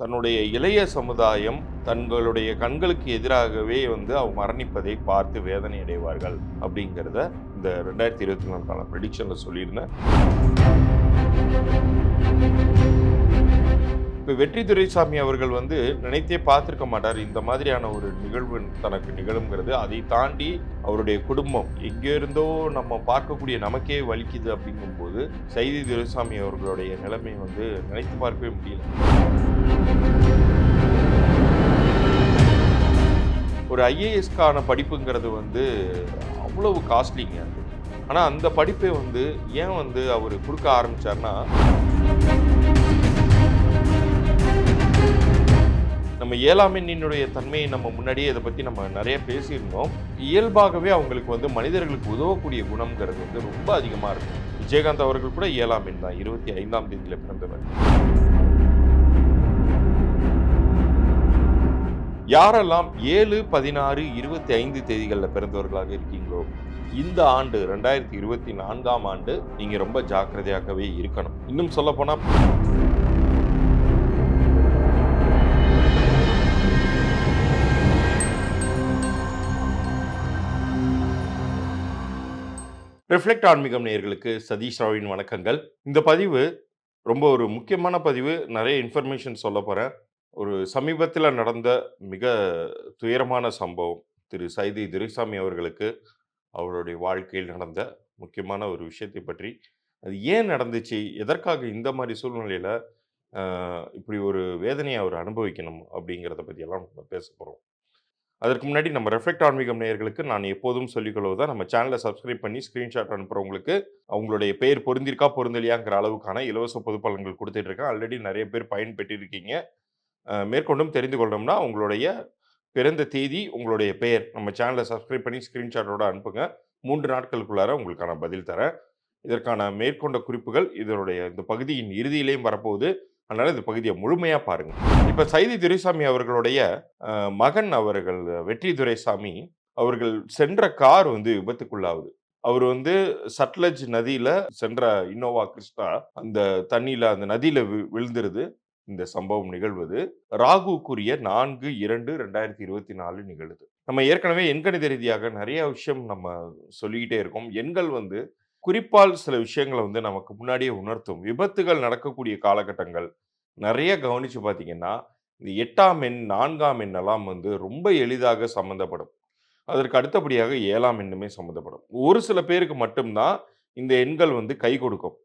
தன்னுடைய இளைய சமுதாயம் தங்களுடைய கண்களுக்கு எதிராகவே வந்து அவங்க மரணிப்பதை பார்த்து வேதனை அடைவார்கள் அப்படிங்கிறத இந்த ரெண்டாயிரத்தி இருபத்தி நாலுக்கான ப்ரெடிக்ஷனில் சொல்லியிருந்தேன். இப்போ வெற்றி துரைசாமி அவர்கள் வந்து நினைத்தே பார்த்துருக்க மாட்டார். இந்த மாதிரியான ஒரு நிகழ்வு தனக்கு நிகழுங்கிறது அதை தாண்டி அவருடைய குடும்பம் எங்கேருந்தோ நம்ம பார்க்கக்கூடிய நமக்கே வலிக்குது அப்படிங்கும்போது சைதி துரைசாமி அவர்களுடைய நிலைமை வந்து நினைத்து பார்க்கவே முடியல. ஒரு ஐஏஎஸ்க்கான படிப்புங்கிறது வந்து அவ்வளவு காஸ்ட்லிங்க அது ஆனால் அந்த படிப்பை வந்து ஏன் வந்து அவர் கொடுக்க ஆரம்பித்தார்னா நம்ம ஏழாம் எண்ணினுடைய தன்மையை நம்ம முன்னாடியே இதை பற்றி நம்ம நிறைய பேசியிருந்தோம். இயல்பாகவே அவங்களுக்கு வந்து மனிதர்களுக்கு உதவக்கூடிய குணம்ங்கிறது வந்து ரொம்ப அதிகமாக இருக்கும் விஜயகாந்த் அவர்கள் கூட ஏழாம் எண் தான். இருபத்தி ஐந்தாம் தேதியில் பிறந்தவர். யாரெல்லாம் ஏழு பதினாறு இருபத்தி ஐந்து தேதிகளில் பிறந்தவர்களாக இருக்கீங்களோ இந்த ஆண்டு ரெண்டாயிரத்தி இருபத்தி நான்காம் ஆண்டு நீங்கள் ரொம்ப ஜாக்கிரதையாகவே இருக்கணும். இன்னும் சொல்லப்போனால் ரிஃப்ளெக்ட் ஆன்மீகம் நேயர்களுக்கு சதீஷ் ராவின் வணக்கங்கள். இந்த பதிவு ரொம்ப ஒரு முக்கியமான பதிவு. நிறைய இன்ஃபர்மேஷன் சொல்ல போகிறேன் ஒரு சமீபத்தில் நடந்த மிக துயரமான சம்பவம் திரு சைதி துரைசாமி அவர்களுக்கு அவருடைய வாழ்க்கையில் நடந்த முக்கியமான ஒரு விஷயத்தை பற்றி. அது ஏன் நடந்துச்சு? எதற்காக இந்த மாதிரி சூழ்நிலையில் இப்படி ஒரு வேதனையை அவர் அனுபவிக்கணும் அப்படிங்கிறத பற்றியெல்லாம் நம்ம பேச போகிறோம் அதற்கு முன்னாடி நம்ம ரெஃப்ளெக்ட் ஆன்மீகம் நேயர்களுக்கு நான் எப்போதும் சொல்லிக்கொள்வது தான் நம்ம சேனலை சப்ஸ்கிரைப் பண்ணி ஸ்க்ரீன்ஷாட் அனுப்புகிறவங்களுக்கு அவங்களுடைய பெயர் பொருந்திருக்கா பொருந்தலையாங்கிற அளவுக்கான இலவச பொது பலன்கள் கொடுத்துட்டு இருக்கேன். ஆல்ரெடி நிறைய பேர் பயன்பெற்றிருக்கீங்க. மேற்கொண்டும் தெரிந்து கொள்ளணும்னா உங்களுடைய பிறந்த தேதி உங்களுடைய பெயர் நம்ம சேனலை சப்ஸ்கிரைப் பண்ணி ஸ்க்ரீன்ஷாட்டோட அனுப்புங்க. மூன்று நாட்களுக்குள்ளார உங்களுக்கான பதில் தரேன். இதற்கான மேற்கொண்ட குறிப்புகள் இதனுடைய இந்த பகுதியின் இறுதியிலையும் வரப்போகுது. அதனால இந்த பகுதியை முழுமையாக பாருங்கள் இப்போ சைதி துரைசாமி அவர்களுடைய மகன் அவர்கள் வெற்றி துரைசாமி அவர்கள் சென்ற கார் வந்து விபத்துக்குள்ளாகுது. அவர் வந்து சட்லஜ் நதியில் சென்ற இன்னோவா கிறிஸ்டா அந்த தண்ணியில் அந்த நதியில் வி- விழுந்துருது. இந்த சம்பவம் நிகழ்வது. ராகுக்குரிய நான்கு இரண்டு ரெண்டாயிரத்தி இருபத்தி நாலு நிகழுது. நம்ம ஏற்கனவே எண்கணித ரீதியாக நிறைய விஷயம் நம்ம சொல்லிக்கிட்டே இருக்கோம். எண்கள் வந்து குறிப்பால் சில விஷயங்களை வந்து நமக்கு முன்னாடியே உணர்த்தும். விபத்துகள் நடக்கக்கூடிய காலகட்டங்கள் நிறைய கவனிச்சு பார்த்தீங்கன்னா இந்த எட்டாம் எண் நான்காம் எண்ணெல்லாம் வந்து ரொம்ப எளிதாக சம்மந்தப்படும். அதற்கு அடுத்தபடியாக ஏழாம் எண்ணுமே சம்மந்தப்படும். ஒரு சில பேருக்கு மட்டும்தான் இந்த எண்கள் வந்து கை கொடுக்கும்.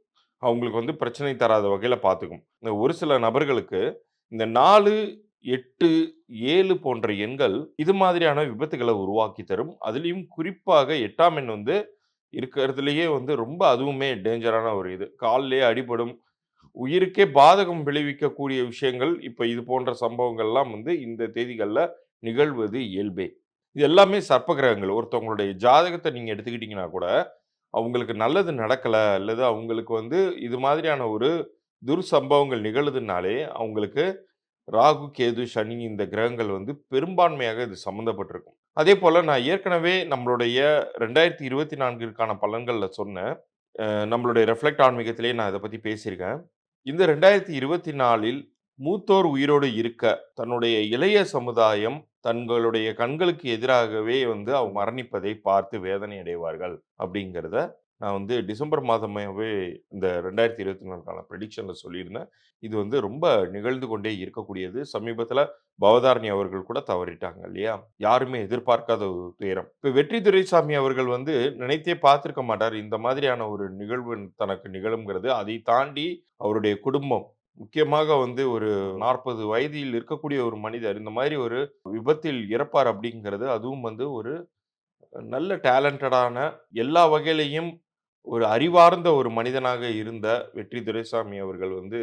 அவங்களுக்கு வந்து பிரச்சனை தராத வகையில் பார்த்துக்கும் இந்த ஒரு சில நபர்களுக்கு இந்த நாலு எட்டு ஏழு போன்ற எண்கள் இது மாதிரியான விபத்துகளை உருவாக்கி தரும். அதுலேயும் குறிப்பாக எட்டாம் எண் வந்து இருக்கிறதுலையே வந்து ரொம்ப அதுவுமே டேஞ்சரான ஒரு இது. கால்லேயே அடிபடும் உயிருக்கே பாதகம் விளைவிக்கக்கூடிய விஷயங்கள் இப்போ இது போன்ற சம்பவங்கள்லாம் வந்து இந்த தேதிகளில் நிகழ்வது இயல்பே. இது எல்லாமே சர்ப்ப கிரகங்கள் ஒருத்தவங்களுடைய ஜாதகத்தை நீங்கள் எடுத்துக்கிட்டிங்கன்னா கூட அவங்களுக்கு நல்லது நடக்கலை அல்லது அவங்களுக்கு வந்து இது மாதிரியான ஒரு துர்சம்பவங்கள் நிகழுதுனாலே அவங்களுக்கு ராகு கேது சனி இந்த கிரகங்கள் வந்து பெரும்பான்மையாக இது சம்மந்தப்பட்டிருக்கும். அதே போல் நான் ஏற்கனவே நம்மளுடைய ரெண்டாயிரத்தி இருபத்தி நான்கிற்கான பலன்களில் சொன்னேன். அஹ் நம்மளுடைய ரெஃப்ளெக்ட் ஆன்மீகத்திலேயே நான் இதை பற்றி பேசியிருக்கேன். இந்த ரெண்டாயிரத்தி இருபத்தி நாலில் மூத்தோர் உயிரோடு இருக்க தன்னுடைய இளைய சமுதாயம் தங்களுடைய கண்களுக்கு எதிராகவே வந்து அவங்க மரணிப்பதை பார்த்து வேதனை அடைவார்கள் அப்படிங்கிறத நான் வந்து டிசம்பர் மாதமாகவே இந்த ரெண்டாயிரத்தி இருபத்தி நாலுக்கான ப்ரெடிக்ஷனில் சொல்லியிருந்தேன். இது வந்து ரொம்ப நிகழ்ந்து கொண்டே இருக்கக்கூடியது. சமீபத்தில் பவதாரணி அவர்கள் கூட தவறிட்டாங்க இல்லையா? யாருமே எதிர்பார்க்காத ஒரு துயரம். இப்போ வெற்றி துரைசாமி அவர்கள் வந்து நினைத்தே பார்த்துருக்க மாட்டார். இந்த மாதிரியான ஒரு நிகழ்வு தனக்கு நிகழுங்கிறது அதை தாண்டி அவருடைய குடும்பம் முக்கியமாக வந்து ஒரு நாற்பது வயதில் இருக்கக்கூடிய ஒரு மனிதர் இந்த மாதிரி ஒரு விபத்தில் இறப்பார் அப்படிங்கிறது அதுவும் வந்து ஒரு நல்ல டேலண்டடான எல்லா வகையிலையும் ஒரு அறிவார்ந்த ஒரு மனிதனாக இருந்த வெற்றி துரைசாமி அவர்கள் வந்து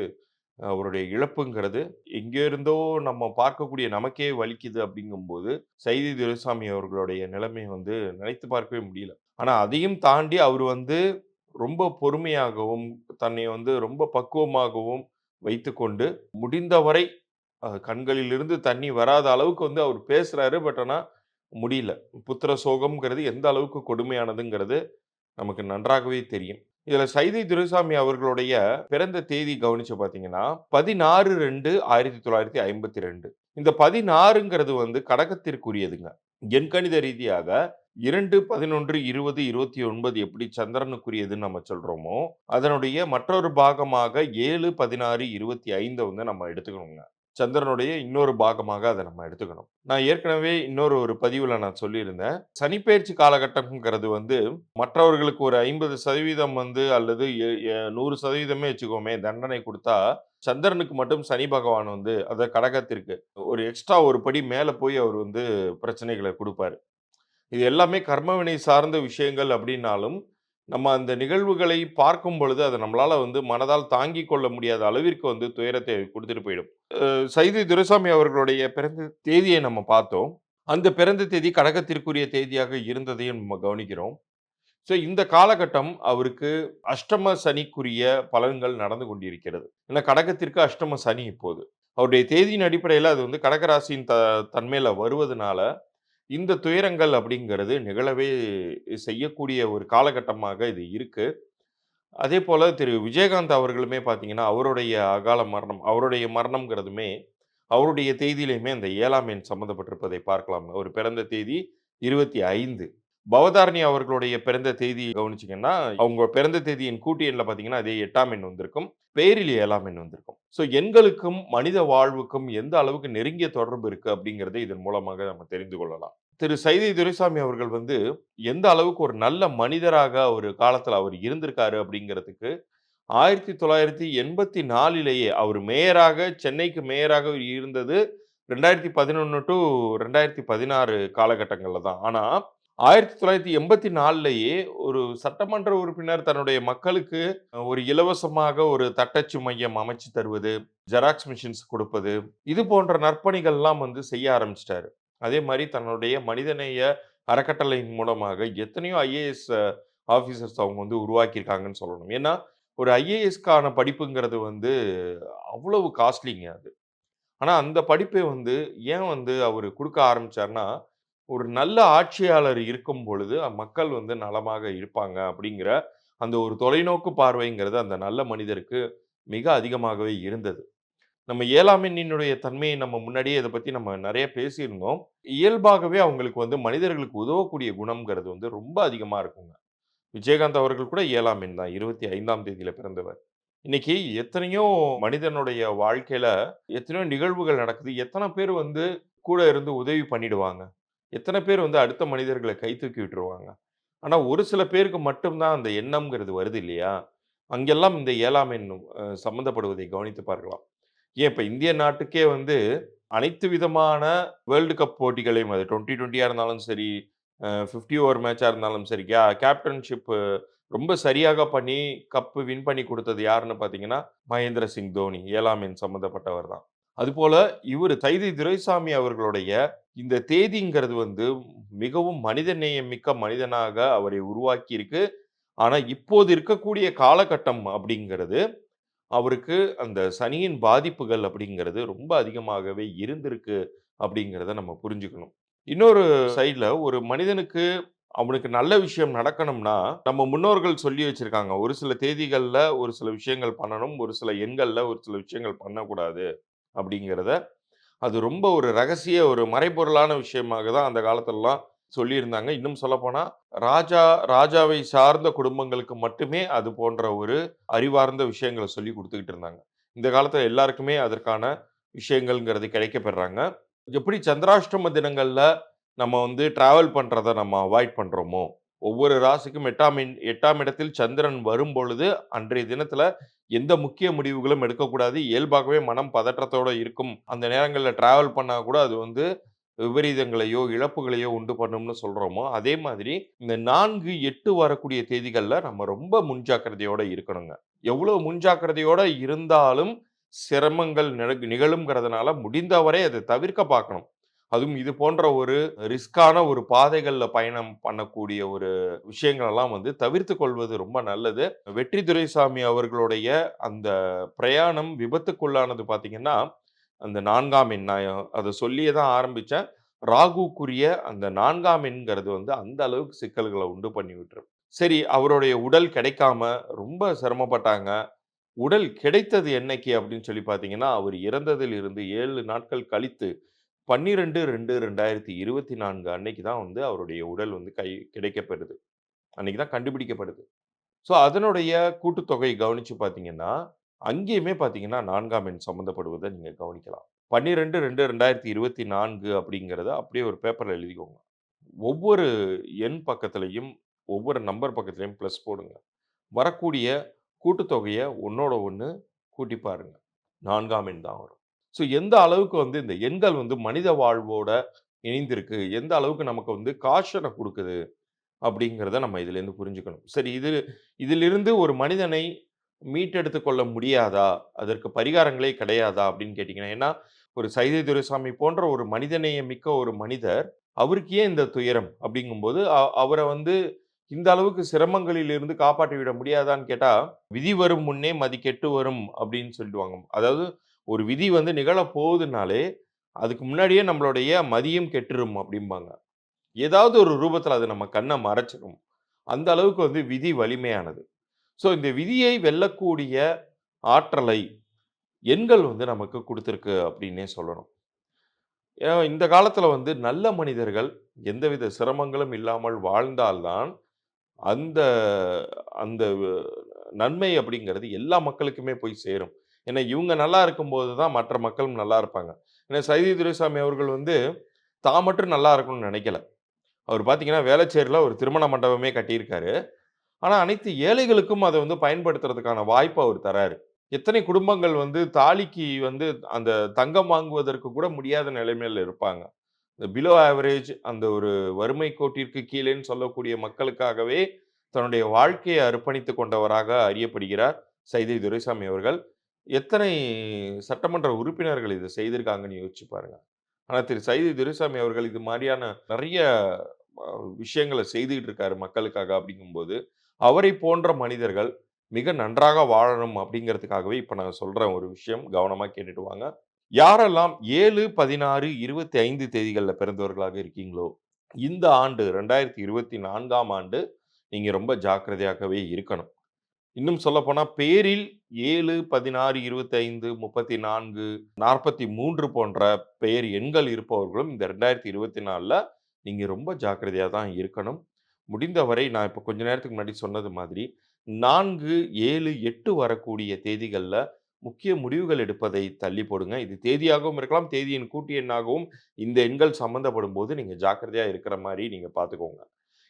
அவருடைய இழப்புங்கிறது எங்கே இருந்தோ நம்ம பார்க்கக்கூடிய நமக்கே வலிக்குது அப்படிங்கும்போது சைதி துரைசாமி அவர்களுடைய நிலைமை வந்து நினைத்து பார்க்கவே முடியல. ஆனால் அதையும் தாண்டி அவர் வந்து ரொம்ப பொறுமையாகவும் தன்னை வந்து ரொம்ப பக்குவமாகவும் வைத்துக்கொண்டு முடிந்தவரை கண்களிலிருந்து தண்ணி வராத அளவுக்கு வந்து அவர் பேசுகிறாரு பட் ஆனால் முடியல. புத்திர சோகம்ங்கிறது எந்த அளவுக்கு கொடுமையானதுங்கிறது நமக்கு நன்றாகவே தெரியும். இதில் சைதை துரைசாமி அவர்களுடைய பிறந்த தேதி கவனிச்சு பார்த்தீங்கன்னா பதினாறு ரெண்டு ஆயிரத்தி தொள்ளாயிரத்தி ஐம்பத்தி ரெண்டு. இந்த பதினாறுங்கிறது வந்து கடகத்திற்குரியதுங்க. எண்கணித ரீதியாக இரண்டு பதினொன்று இருபது இருபத்தி ஒன்பது எப்படி சந்திரனுக்குரியதுன்னு நம்ம சொல்கிறோமோ அதனுடைய மற்றொரு பாகமாக ஏழு பதினாறு இருபத்தி ஐந்தை வந்து நம்ம எடுத்துக்கணுங்க. சந்திரனுடைய இன்னொரு பாகமாக அதை நம்ம எடுத்துக்கணும். நான் ஏற்கனவே இன்னொரு ஒரு பதிவில் நான் சொல்லியிருந்தேன். சனிப்பெயர்ச்சி காலகட்டம்ங்கிறது வந்து மற்றவர்களுக்கு ஒரு 50% வந்து அல்லது நூறு சதவீதமே வச்சுக்கோமே தண்டனை கொடுத்தா சந்திரனுக்கு மட்டும் சனி பகவான் வந்து அதை கடகத்திற்கு ஒரு எக்ஸ்ட்ரா ஒரு படி மேலே போய் அவர் வந்து பிரச்சனைகளை கொடுப்பார் இது எல்லாமே கர்மவினை சார்ந்த விஷயங்கள் அப்படின்னாலும், நம்ம அந்த நிகழ்வுகளை பார்க்கும் பொழுது, அதை நம்மளால் வந்து மனதால் தாங்கிக் கொள்ள முடியாத அளவிற்கு வந்து துயரத்தை கொடுத்துட்டு போயிடும். சைதி சைதை துரைசாமி அவர்களுடைய பிறந்த தேதியை நம்ம பார்த்தோம். அந்த பிறந்த தேதி கடகத்திற்குரிய தேதியாக இருந்ததையும் நம்ம கவனிக்கிறோம். ஸோ இந்த காலகட்டம் அவருக்கு அஷ்டம சனிக்குரிய பலன்கள் நடந்து கொண்டிருக்கிறது. ஏன்னா கடகத்திற்கு அஷ்டம சனி இப்போது. அவருடைய தேதியின் அடிப்படையில் அது வந்து கடகராசியின் த தன்மையில் வருவதனால, இந்த துயரங்கள் அப்படிங்கிறது நிகழவே செய்யக்கூடிய ஒரு காலகட்டமாக இது இருக்கு. அதேபோல திரு விஜயகாந்த் அவர்களுமே பார்த்தீங்கன்னா, அவருடைய அகால மரணம் அவருடைய மரணம்ங்கிறதுமே, அவருடைய தேதியிலையுமே அந்த ஏழாம் எண் சம்மந்தப்பட்டிருப்பதை பார்க்கலாம். அவர் பிறந்த தேதி 25. பவதாரணி அவர்களுடைய பிறந்த தேதி கவனிச்சிங்கன்னா அவங்க பிறந்த தேதியின் கூட்டி எண்ணில் பார்த்தீங்கன்னா, அதே எட்டாம் எண் வந்திருக்கும். பேரில் ஏழாம் எண் வந்திருக்கும். ஸோ எண்களுக்கும், மனித வாழ்வுக்கும் எந்த அளவுக்கு நெருங்கிய தொடர்பு இருக்குது அப்படிங்கிறதை இதன் மூலமாக நம்ம தெரிந்து கொள்ளலாம். திரு சைதை துரைசாமி அவர்கள் வந்து எந்த அளவுக்கு ஒரு நல்ல மனிதராக ஒரு காலத்தில் அவர் இருந்திருக்காரு அப்படிங்கிறதுக்கு 1984லேயே அவர் மேயராக சென்னைக்கு மேயராக இருந்தது ரெண்டாயிரத்தி பதினொன்று டு ரெண்டாயிரத்தி பதினாறு காலகட்டங்களில் தான். ஆனால் ஆயிரத்தி தொள்ளாயிரத்தி எண்பத்தி நாலுலேயே ஒரு சட்டமன்ற உறுப்பினர் தன்னுடைய மக்களுக்கு ஒரு இலவசமாக ஒரு தட்டச்சு மையம் அமைச்சு தருவது, ஜெராக்ஸ் மிஷின்ஸ் கொடுப்பது, இது போன்ற நற்பணிகள்லாம் வந்து செய்ய ஆரம்பிச்சிட்டாரு அதே மாதிரி தன்னுடைய மனிதநேய அறக்கட்டளையின் மூலமாக எத்தனையோ ஐஏஎஸ் ஆஃபீஸர்ஸ் அவங்க வந்து உருவாக்கியிருக்காங்கன்னு சொல்லணும். ஏன்னா, ஒரு ஐஏஎஸ்க்கான படிப்புங்கிறது வந்து அவ்வளவு காஸ்ட்லிங்க அது. ஆனால் அந்த படிப்பை வந்து ஏன் வந்து அவர் கொடுக்க ஆரம்பித்தார்னா ஒரு நல்ல ஆட்சியாளர் இருக்கும் பொழுது மக்கள் வந்து நலமாக இருப்பாங்க அப்படிங்கிற அந்த ஒரு தொலைநோக்கு பார்வைங்கிறது அந்த நல்ல மனிதருக்கு மிக அதிகமாகவே இருந்தது. நம்ம ஏழாமின்னுடைய தன்மையை நம்ம முன்னாடியே இதை பற்றி நம்ம நிறைய பேசியிருந்தோம். இயல்பாகவே அவங்களுக்கு வந்து மனிதர்களுக்கு உதவக்கூடிய குணம்ங்கிறது வந்து ரொம்ப அதிகமாக இருக்குங்க. விஜயகாந்த் அவர்கள் கூட ஏழாமின் தான் இருபத்தி ஐந்தாம் தேதியில் பிறந்தவர். இன்னைக்கு எத்தனையோ மனிதனுடைய வாழ்க்கையில் எத்தனையோ நிகழ்வுகள் நடக்குது. எத்தனை பேர் வந்து கூட இருந்து உதவி பண்ணிடுவாங்க. எத்தனை பேர் வந்து அடுத்த மனிதர்களை கை தூக்கி விட்டுருவாங்க. ஆனால் ஒரு சில பேருக்கு மட்டும் தான் அந்த எண்ணம்ங்கிறது வருது இல்லையா? அங்கெல்லாம் இந்த 7ஆம் சம்மந்தப்படுவதை கவனித்து பார்க்கலாம். ஏன் இப்போ இந்திய நாட்டுக்கே வந்து அனைத்து விதமான வேர்ல்டு கப் போட்டிகளையும் அது 2020யா இருந்தாலும் சரி, ஃபிஃப்டி ஓவர் மேட்சாக இருந்தாலும் சரி, கே கேப்டன்ஷிப்பு ரொம்ப சரியாக பண்ணி கப்பு வின் பண்ணி கொடுத்தது யாருன்னு பார்த்தீங்கன்னா, மகேந்திர சிங் தோனி 7ஆம் எண் சம்மந்தப்பட்டவர் தான். அதுபோல் இவர் சைதை துரைசாமி அவர்களுடைய இந்த தேதிங்கிறது வந்து மிகவும் மனிதநேயம் மிக்க மனிதனாக அவரை உருவாக்கியிருக்கு. ஆனால் இப்போது இருக்கக்கூடிய காலகட்டம் அப்படிங்கிறது, அவருக்கு அந்த சனியின் பாதிப்புகள் அப்படிங்கிறது ரொம்ப அதிகமாகவே இருந்திருக்கு அப்படிங்கிறத நம்ம புரிஞ்சுக்கணும். இன்னொரு சைடில் ஒரு மனிதனுக்கு அவனுக்கு நல்ல விஷயம் நடக்கணும்னா, நம்ம முன்னோர்கள் சொல்லி வச்சிருக்காங்க. ஒரு சில தேதிகளில் ஒரு சில விஷயங்கள் பண்ணணும். ஒரு சில எண்களில் ஒரு சில விஷயங்கள் பண்ணக்கூடாது அப்படிங்கிறத, அது ரொம்ப ஒரு ரகசிய ஒரு மறைபொருளான விஷயமாக தான் அந்த காலத்திலலாம் சொல்லியிருந்தாங்க. இன்னும் சொல்லப்போனால் ராஜா ராஜாவை சார்ந்த குடும்பங்களுக்கு மட்டுமே அது போன்ற ஒரு அறிவார்ந்த விஷயங்கள சொல்லிக் கொடுத்துக்கிட்டு இருந்தாங்க. இந்த காலத்தில் எல்லாருக்குமே அதற்கான விஷயங்கள்ங்கிறது கிடைக்கப்பெறாங்க. எப்படி சந்திராஷ்டம தினங்களில் நம்ம வந்து ட்ராவல் பண்ணுறத நம்ம அவாய்ட் பண்ணுறோமோ ஒவ்வொரு ராசிக்கும் எட்டாம் எட்டாம் இடத்தில் சந்திரன் வரும் பொழுது அன்றைய தினத்துல எந்த முக்கிய முடிவுகளும் எடுக்கக்கூடாது. இயல்பாகவே மனம் பதற்றத்தோட இருக்கும். அந்த நேரங்களில் டிராவல் பண்ணால் கூட அது வந்து விபரீதங்களையோ, இழப்புகளையோ உண்டு பண்ணும்னு சொல்கிறோமோ அதே மாதிரி இந்த 4, 8 வரக்கூடிய தேதிகளில் நம்ம ரொம்ப முன்ஜாக்கிரதையோடு இருக்கணுங்க. எவ்வளோ முன்ஜாக்கிரதையோடு இருந்தாலும் சிரமங்கள் நிக நிகழும்ங்கிறதுனால முடிந்தவரை அதை தவிர்க்க பார்க்கணும். அதுவும் இது போன்ற ஒரு ரிஸ்க்கான ஒரு பாதைகளில் பயணம் பண்ணக்கூடிய ஒரு விஷயங்களெல்லாம் வந்து தவிர்த்து கொள்வது ரொம்ப நல்லது. வெற்றி துரைசாமி அவர்களுடைய அந்த பிரயாணம் விபத்துக்குள்ளானது பார்த்தீங்கன்னா, அந்த நான்காம் எண் அதை சொல்லியே தான் ஆரம்பித்தேன் ராகுக்குரிய அந்த நான்காம் எண்ங்கிறது வந்து அந்த அளவுக்கு சிக்கல்களை உண்டு பண்ணி விட்டுரும். சரி அவருடைய உடல் கிடைக்காம ரொம்ப சிரமப்பட்டாங்க. உடல் கிடைத்தது என்னைக்கு அப்படின்னு சொல்லி பார்த்தீங்கன்னா, அவர் இறந்ததில் இருந்து ஏழு நாட்கள் கழித்து 12/2/2024 அன்னைக்கு தான் வந்து அவருடைய உடல் வந்து கை கிடைக்கப்பெறுது. அன்னைக்கு தான் கண்டுபிடிக்கப்படுது. ஸோ அதனுடைய கூட்டுத்தொகை கவனித்து பார்த்தீங்கன்னா, அங்கேயுமே பார்த்தீங்கன்னா நான்காம் எண் சம்மந்தப்படுவதை நீங்கள் கவனிக்கலாம். 12/2/2024 அப்படிங்கிறத அப்படியே ஒரு பேப்பரில் எழுதிக்கோங்க. ஒவ்வொரு எண் பக்கத்துலையும் ஒவ்வொரு நம்பர் பக்கத்துலையும் ப்ளஸ் போடுங்க. வரக்கூடிய கூட்டுத்தொகையை ஒன்றோட ஒன்று கூட்டி பாருங்கள் நான்காம் எண் தான் வரும். ஸோ எந்த அளவுக்கு வந்து இந்த எண்கள் வந்து மனித வாழ்வோட இணைந்திருக்கு, எந்த அளவுக்கு நமக்கு வந்து காஷனை கொடுக்குது அப்படிங்கிறத நம்ம இதுலேருந்து புரிஞ்சுக்கணும். சரி இது இதிலிருந்து ஒரு மனிதனை மீட்டெடுத்து கொள்ள முடியாதா? அதற்கு பரிகாரங்களே கிடையாதா? அப்படின்னு கேட்டிங்கன்னா ஏன்னா ஒரு சைதை துரைசாமி போன்ற ஒரு மனிதநேயம் மிக்க ஒரு மனிதர், அவருக்கு ஏன் இந்த துயரம்? அப்படிங்கும்போது அவரை வந்து இந்த அளவுக்கு சிரமங்களிலிருந்து காப்பாற்றி விட முடியாதான்னு கேட்டால் "விதி வரும் முன்னே மதி கெட்டு வரும்" அப்படின்னு சொல்லிடுவாங்க. அதாவது ஒரு விதி வந்து நிகழப்போகுதுனாலே அதுக்கு முன்னாடியே நம்மளுடைய மதியம் கெட்டுரும் அப்படிம்பாங்க. ஏதாவது ஒரு ரூபத்தில் அது நம்ம கண்ணை மறைச்சிடும் அந்த அளவுக்கு வந்து விதி வலிமையானது. ஸோ இந்த விதியை வெல்லக்கூடிய ஆற்றலை எண்கள் வந்து நமக்கு கொடுத்துருக்கு அப்படின்னே சொல்லணும். இந்த காலத்தில் வந்து நல்ல மனிதர்கள் எந்தவித சிரமங்களும் இல்லாமல் வாழ்ந்தால் தான், அந்த அந்த நன்மை அப்படிங்கிறது எல்லா மக்களுக்குமே போய் சேரும். ஏன்னா இவங்க நல்லா இருக்கும்போது தான் மற்ற மக்களும் நல்லா இருப்பாங்க. ஏன்னா சைதி துரைசாமி அவர்கள் வந்து தான் மட்டும் நல்லா இருக்கணும்னு நினைக்கல அவர் பார்த்தீங்கன்னா, வேலைச்சேரியில் ஒரு திருமண மண்டபமே கட்டியிருக்காரு. ஆனால் அனைத்து ஏழைகளுக்கும் அதை வந்து பயன்படுத்துறதுக்கான வாய்ப்பு அவர் தராரு. எத்தனை குடும்பங்கள் வந்து தாலிக்கு வந்து அந்த தங்கம் வாங்குவதற்கு கூட முடியாத நிலைமையில் இருப்பாங்க. இந்த பிலோ ஆவரேஜ் அந்த ஒரு வறுமை கோட்டிற்கு கீழேன்னு சொல்லக்கூடிய மக்களுக்காகவே தன்னுடைய வாழ்க்கையை அர்ப்பணித்துக் கொண்டவராக அறியப்படுகிறார் சைதை துரைசாமி அவர்கள். எத்தனை சட்டமன்ற உறுப்பினர்கள் இதை செய்திருக்காங்கன்னு யோசிச்சு பாருங்க. ஆனால் திரு சைதி துரைசாமி அவர்கள் இது மாதிரியான நிறைய விஷயங்களை விஷயங்கள செய்துகிட்டு இருக்காரு மக்களுக்காக அப்படிங்கும்போது, அவரை போன்ற மனிதர்கள் மிக நன்றாக வாழணும் அப்படிங்கிறதுக்காகவே இப்போ நான் சொல்கிறேன் ஒரு விஷயம் கவனமாக கேட்டுட்டு வாங்க. யாரெல்லாம் 7, 16, 25 தேதிகள்ல பிறந்தவர்களாக இருக்கீங்களோ, இந்த ஆண்டு 2024ஆம் ஆண்டு நீங்கள் ரொம்ப ஜாக்கிரதையாகவே இருக்கணும். இன்னும் சொல்லப்போனால் பேரில் 7, 16, 25, 34, 43 போன்ற பெயர் எண்கள் இருப்பவர்களும் இந்த ரெண்டாயிரத்தி இருபத்தி நாலில் நீங்கள் ரொம்ப ஜாக்கிரதையாக தான் இருக்கணும். முடிந்தவரை நான் இப்போ கொஞ்ச நேரத்துக்கு முன்னாடி சொன்னது மாதிரி 4, 7, 8 வரக்கூடிய தேதிகளில் முக்கிய முடிவுகள் எடுப்பதை தள்ளி போடுங்க. இது தேதியாகவும் இருக்கலாம், தேதியின் கூட்டி எண்ணாகவும் இந்த எண்கள் சம்மந்தப்படும் போது நீங்கள் ஜாக்கிரதையாக இருக்கிற மாதிரி நீங்கள் பார்த்துக்கோங்க.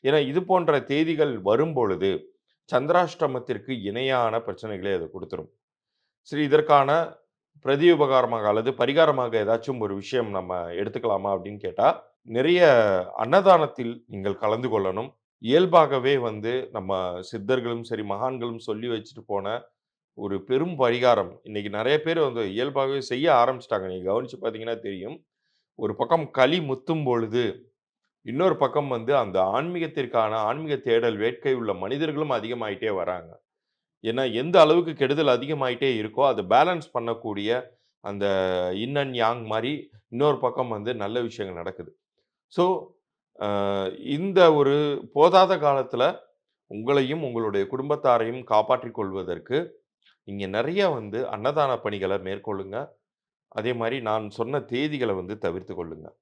ஏன்னா இது போன்ற தேதிகள் வரும் பொழுது சந்திராஷ்டமத்திற்கு இணையான பிரச்சனைகளை அது கொடுத்துரும் சரி இதற்கான பிரதி உபகாரமாக அல்லது பரிகாரமாக ஏதாச்சும் ஒரு விஷயம் நம்ம எடுத்துக்கலாமா அப்படின்னு கேட்டால் நிறைய அன்னதானத்தில் நீங்கள் கலந்து கொள்ளணும். இயல்பாகவே வந்து நம்ம சித்தர்களும் சரி, மகான்களும் சொல்லி வச்சுட்டு போன ஒரு பெரும் பரிகாரம். இன்னைக்கு நிறைய பேர் வந்து இயல்பாகவே செய்ய ஆரம்பிச்சிட்டாங்க நீங்கள் கவனிச்சு பார்த்தீங்கன்னா தெரியும். ஒரு பக்கம் களி முத்தும் பொழுது, இன்னொரு பக்கம் வந்து அந்த ஆன்மீகத்திற்கான ஆன்மீக தேடல் வேட்கை உள்ள மனிதர்களும் அதிகமாயிட்டே வராங்க. ஏன்னா, எந்த அளவுக்கு கெடுதல் அதிகமாயிட்டே இருக்கோ, அதை பேலன்ஸ் பண்ணக்கூடிய அந்த இன்னன் அண்ட் யாங் மாதிரி இன்னொரு பக்கம் வந்து நல்ல விஷயங்கள் நடக்குது. ஸோ, இந்த ஒரு போதாத காலத்தில் உங்களையும், உங்களுடைய குடும்பத்தாரையும் காப்பாற்றி கொள்வதற்கு, நீங்கள் நிறைய வந்து அன்னதான பணிகளை மேற்கொள்ளுங்க. அதே மாதிரி நான் சொன்ன தேதிகளை வந்து தவிர்த்துக் கொள்ளுங்கள்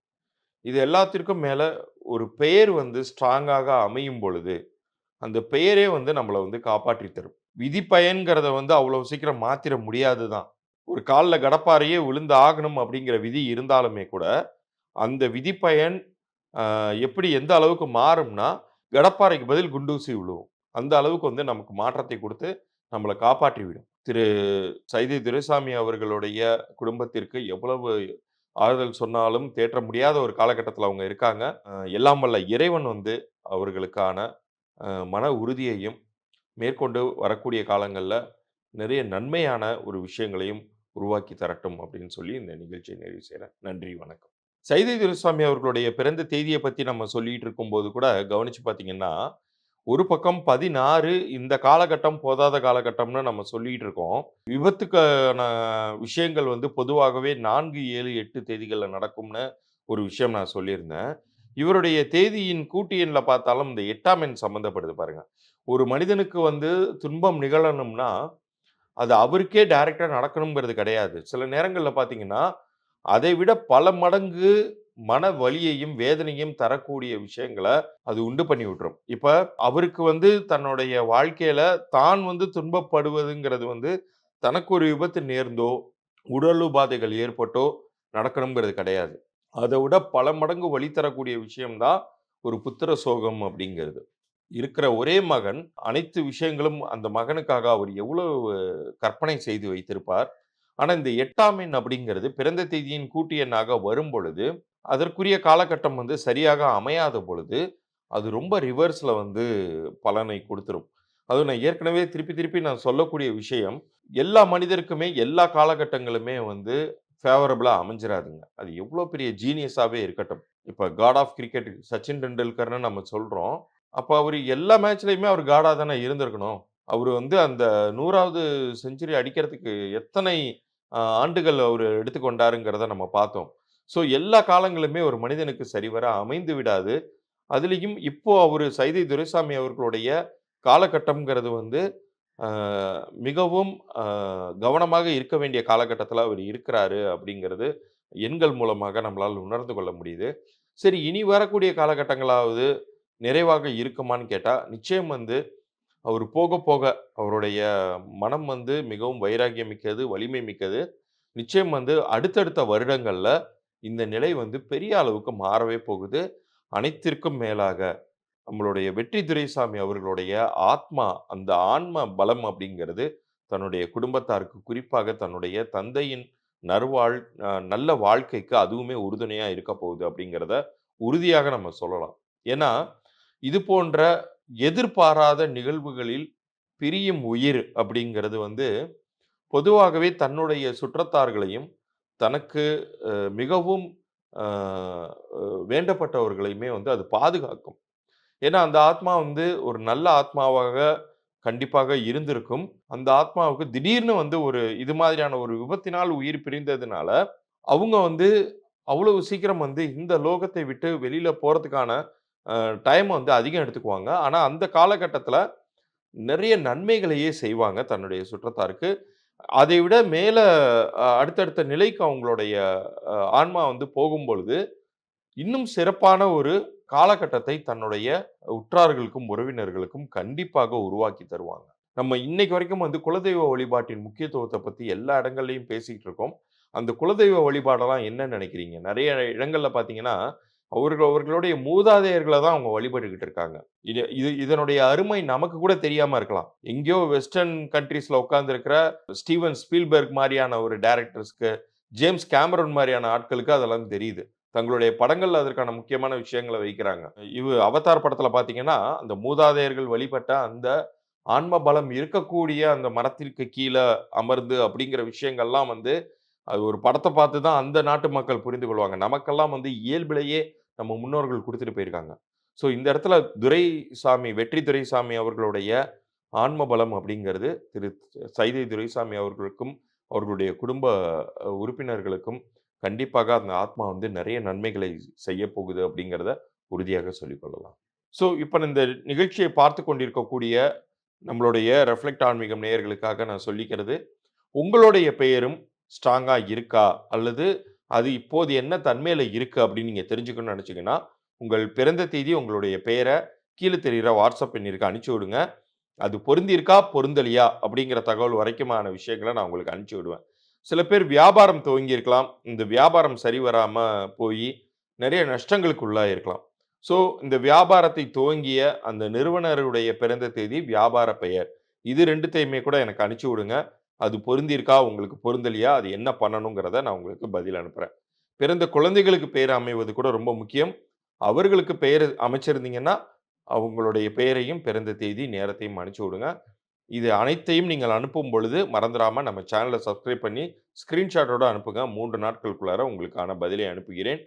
இது எல்லாத்திற்கும் மேலே ஒரு பெயர் வந்து ஸ்ட்ராங்காக அமையும் பொழுது, அந்த பெயரே வந்து நம்மளை வந்து காப்பாற்றி தரும். விதி பயன்கிறத வந்து அவ்வளோ சீக்கிரம் மாற்றிட முடியாது தான். ஒரு காலில் கடப்பாரையே விழுந்து ஆகணும் அப்படிங்கிற விதி இருந்தாலுமே கூட, அந்த விதி பயன் எப்படி எந்த அளவுக்கு மாறும்னா, கடப்பாறைக்கு பதில் குண்டூசி விழுவும். அந்த அளவுக்கு வந்து நமக்கு மாற்றத்தை கொடுத்து நம்மளை காப்பாற்றி விடும். திரு சைதி துரைசாமி அவர்களுடைய குடும்பத்திற்கு எவ்வளவு ஆறுதல் சொன்னாலும் தேற்ற முடியாத ஒரு காலகட்டத்தில் அவங்க இருக்காங்க. எல்லாம் வல்ல இறைவன் வந்து அவர்களுக்கான மன உறுதியையும், மேற்கொண்டு வரக்கூடிய காலங்களில் நிறைய நன்மையான ஒரு விஷயங்களையும் உருவாக்கி தரட்டும் அப்படின்னு சொல்லி இந்த நிகழ்ச்சியை நிறைவு செய்கிறேன் நன்றி, வணக்கம். சைதை துரைசாமி அவர்களுடைய பிறந்த தேதியை பற்றி நம்ம சொல்லிட்டு இருக்கும்போது கூட கவனித்து பார்த்தீங்கன்னா, ஒரு பக்கம் 16 இந்த காலகட்டம் போதாத காலகட்டம்னு நம்ம சொல்லிட்டு இருக்கோம். விபத்துக்கான விஷயங்கள் வந்து பொதுவாகவே நான்கு ஏழு எட்டு தேதிகளில் நடக்கும்னு ஒரு விஷயம் நான் சொல்லியிருந்தேன். இவருடைய தேதியின் கூட்டு பார்த்தாலும் இந்த எட்டாம் எண் சம்மந்தப்படுது பாருங்க. ஒரு மனிதனுக்கு வந்து துன்பம் நிகழணும்னா, அது அவருக்கே டைரக்ட்டா நடக்கணுங்கிறது கிடையாது. சில நேரங்களில் பார்த்தீங்கன்னா, அதை விட பல மடங்கு மன வலியையும், வேதனையும் தரக்கூடிய விஷயங்களை அது உண்டு பண்ணி விட்டுரும். இப்போ அவருக்கு வந்து தன்னுடைய வாழ்க்கையில தான் வந்து துன்பப்படுவதுங்கிறது வந்து, தனக்கு ஒரு விபத்து நேர்ந்தோ, உடல் உபாதைகள் ஏற்பட்டோ நடக்கணுங்கிறது கிடையாது. அதை விட பல மடங்கு வழி தரக்கூடிய விஷயம் தான் ஒரு புத்திர சோகம் அப்படிங்கிறது. இருக்கிற ஒரே மகன், அனைத்து விஷயங்களும் அந்த மகனுக்காக அவர் எவ்வளவு கற்பனை செய்து வைத்திருப்பார். ஆனால் இந்த எட்டாம் எண் அப்படிங்கிறது பிறந்த தேதியின் கூட்டு எண்ணாக வரும்பொழுது, அதற்குரிய காலகட்டம் வந்து சரியாக அமையாத பொழுது, அது ரொம்ப ரிவர்ஸில் வந்து பலனை கொடுத்துரும் அதுவும் நான் ஏற்கனவே திருப்பி திருப்பி நான் சொல்லக்கூடிய விஷயம், எல்லா மனிதருக்குமே எல்லா காலகட்டங்களுமே வந்து ஃபேவரபிளா அமைஞ்சிடாதுங்க அது எவ்வளோ பெரிய ஜீனியஸாகவே இருக்கட்டும். இப்போ காட் ஆஃப் கிரிக்கெட் சச்சின் டெண்டுல்கர்னு நம்ம சொல்கிறோம் அப்போ அவர் எல்லா மேட்ச்லையுமே அவர் காடாக தானே இருந்திருக்கணும். அவர் வந்து அந்த 100வது செஞ்சுரி அடிக்கிறதுக்கு எத்தனை ஆண்டுகள் அவர் எடுத்துக்கொண்டாருங்கிறத நம்ம பார்த்தோம். ஸோ எல்லா காலங்களுமே ஒரு மனிதனுக்கு சரிவர அமைந்து விடாது. அதுலேயும் இப்போ அவர் சைதை துரைசாமி அவர்களுடைய காலகட்டம்ங்கிறது வந்து, மிகவும் கவனமாக இருக்க வேண்டிய காலகட்டத்தில் அவர் இருக்கிறாரு அப்படிங்கிறது எண்கள் மூலமாக நம்மளால் உணர்ந்து கொள்ள முடியுது. சரி இனி வரக்கூடிய காலகட்டங்களாவது நிறைவாக இருக்குமான்னு கேட்டால் நிச்சயம் வந்து அவர் போக போக அவருடைய மனம் வந்து மிகவும் வைராகியம் மிக்கது, வலிமை மிக்கது. நிச்சயம் வந்து அடுத்தடுத்த வருடங்களில் இந்த நிலை வந்து பெரிய அளவுக்கு மாறவே போகுது. அனைத்திற்கும் மேலாக நம்மளுடைய வெற்றி துரைசாமி அவர்களுடைய ஆத்மா, அந்த ஆன்ம பலம் அப்படிங்கிறது தன்னுடைய குடும்பத்தாருக்கு, குறிப்பாக தன்னுடைய தந்தையின் நறுவாழ் நல்ல வாழ்க்கைக்கு அதுவுமே உறுதுணையாக இருக்க போகுது அப்படிங்கிறத உறுதியாக நம்ம சொல்லலாம். ஏன்னா, இது போன்ற எதிர்பாராத நிகழ்வுகளில் பிரியும் உயிர் அப்படிங்கிறது வந்து, பொதுவாகவே தன்னுடைய சுற்றத்தார்களையும், தனக்கு மிகவும் வேண்டப்பட்டவர்களையுமே வந்து அது பாதுகாக்கும். ஏன்னா, அந்த ஆத்மா வந்து ஒரு நல்ல ஆத்மாவாக கண்டிப்பாக இருந்திருக்கும். அந்த ஆத்மாவுக்கு திடீர்னு வந்து ஒரு இது மாதிரியான ஒரு விபத்தினால் உயிர் பிரிந்ததுனால, அவங்க வந்து அவ்வளவு சீக்கிரம் வந்து இந்த லோகத்தை விட்டு வெளியில் போகிறதுக்கான டைம் வந்து அதிகம் எடுத்துக்குவாங்க. ஆனால் அந்த காலகட்டத்தில் நிறைய நன்மைகளையே செய்வாங்க தன்னுடைய சுற்றத்தாருக்கு. அதை விட மேலே அடுத்தடுத்த நிலைக்கு அவங்களுடைய ஆன்மா வந்து போகும்பொழுது, இன்னும் சிறப்பான ஒரு காலகட்டத்தை தன்னுடைய உற்றார்களுக்கும், உறவினர்களுக்கும் கண்டிப்பாக உருவாக்கி தருவாங்க. நம்ம இன்னைக்கு வரைக்கும் வந்து குலதெய்வ வழிபாட்டின் முக்கியத்துவத்தை பற்றி எல்லா இடங்கள்லையும் பேசிகிட்டு இருக்கோம். அந்த குலதெய்வ வழிபாடெல்லாம் என்ன நினைக்கிறீங்க? நிறைய இடங்களில் பார்த்தீங்கன்னா, அவர்கள் அவர்களுடைய மூதாதையர்களை தான் அவங்க வழிபட்டுக்கிட்டு இருக்காங்க. இது இது இதனுடைய அருமை நமக்கு கூட தெரியாம இருக்கலாம். எங்கேயோ வெஸ்டர்ன் கன்ட்ரீஸ்ல உட்காந்துருக்கிற ஸ்டீவன் ஸ்பீல்பர்க் மாதிரியான ஒரு டைரக்டர்ஸ்க்கு, ஜேம்ஸ் கேமரன் மாதிரியான ஆட்களுக்கு அதெல்லாம் தெரியுது. தங்களுடைய படங்கள்ல அதற்கான முக்கியமான விஷயங்களை வைக்கிறாங்க. இவ் அவதார் படத்துல பாத்தீங்கன்னா அந்த மூதாதையர்கள் வழிபட்ட அந்த ஆன்ம பலம் இருக்கக்கூடிய அந்த மரத்திற்கு கீழே அமர்ந்து அப்படிங்கிற விஷயங்கள்லாம் வந்து, அது ஒரு படத்தை பார்த்து தான் அந்த நாட்டு மக்கள் புரிந்து கொள்வாங்க. நமக்கெல்லாம் வந்து இயல்பிலேயே நம்ம முன்னோர்கள் கொடுத்துட்டு போயிருக்காங்க. ஸோ இந்த இடத்துல துரைசாமி, வெற்றி துரைசாமி அவர்களுடைய ஆன்ம பலம் அப்படிங்கிறது திரு சைதை துரைசாமி அவர்களுக்கும், அவர்களுடைய குடும்ப உறுப்பினர்களுக்கும் கண்டிப்பாக அந்த ஆத்மா வந்து நிறைய நன்மைகளை செய்ய போகுது அப்படிங்கிறத உறுதியாக சொல்லிக்கொள்ளலாம் ஸோ இப்போ இந்த நிகழ்ச்சியை பார்த்து கொண்டிருக்கக்கூடிய நம்மளுடைய ரெஃப்ளெக்ட் ஆன்மீகம் நேயர்களுக்காக நான் சொல்லிக்கிறது, உங்களுடைய பெயரும் ஸ்ட்ராங்காக இருக்கா? அல்லது அது இப்போது என்ன தன்மையில் இருக்குது அப்படின்னு நீங்கள் தெரிஞ்சுக்கணும்னு நினச்சிங்கன்னா உங்கள் பிறந்த தேதி, உங்களுடைய பெயரை கீழே தெரிகிற வாட்ஸ்அப் எண்ணிற்கு அனுப்பிச்சு விடுங்க. அது பொருந்தியிருக்கா? பொருந்தலையா? அப்படிங்கிற தகவல் வரைக்குமான விஷயங்களை நான் உங்களுக்கு அனுப்பிச்சி விடுவேன். சில பேர் வியாபாரம் துவங்கியிருக்கலாம். இந்த வியாபாரம் சரி வராமல் போய் நிறைய நஷ்டங்களுக்கு உள்ளாயிருக்கலாம். ஸோ இந்த வியாபாரத்தை துவங்கிய அந்த நிறுவனருடைய பிறந்த தேதி, வியாபார பெயர் இது ரெண்டுத்தையுமே கூட எனக்கு அனுப்பிச்சி விடுங்க. அது பொருந்தியிருக்கா? உங்களுக்கு பொருந்தலையா? அது என்ன பண்ணணுங்கிறத நான் உங்களுக்கு பதில் அனுப்புகிறேன் பிறந்த குழந்தைகளுக்கு பெயர் அமைவது கூட ரொம்ப முக்கியம். அவர்களுக்கு பெயர் அமைச்சிருந்தீங்கன்னா, அவங்களுடைய பெயரையும், பிறந்த தேதி, நேரத்தையும் அனுப்பிச்சு விடுங்க. இது அனைத்தையும் நீங்கள் அனுப்பும் பொழுது மறந்துடாமல் நம்ம சேனலை சப்ஸ்கிரைப் பண்ணி ஸ்க்ரீன்ஷாட்டோடு அனுப்புங்க. மூன்று நாட்களுக்குள்ளார உங்களுக்கான பதிலை அனுப்புகிறேன்.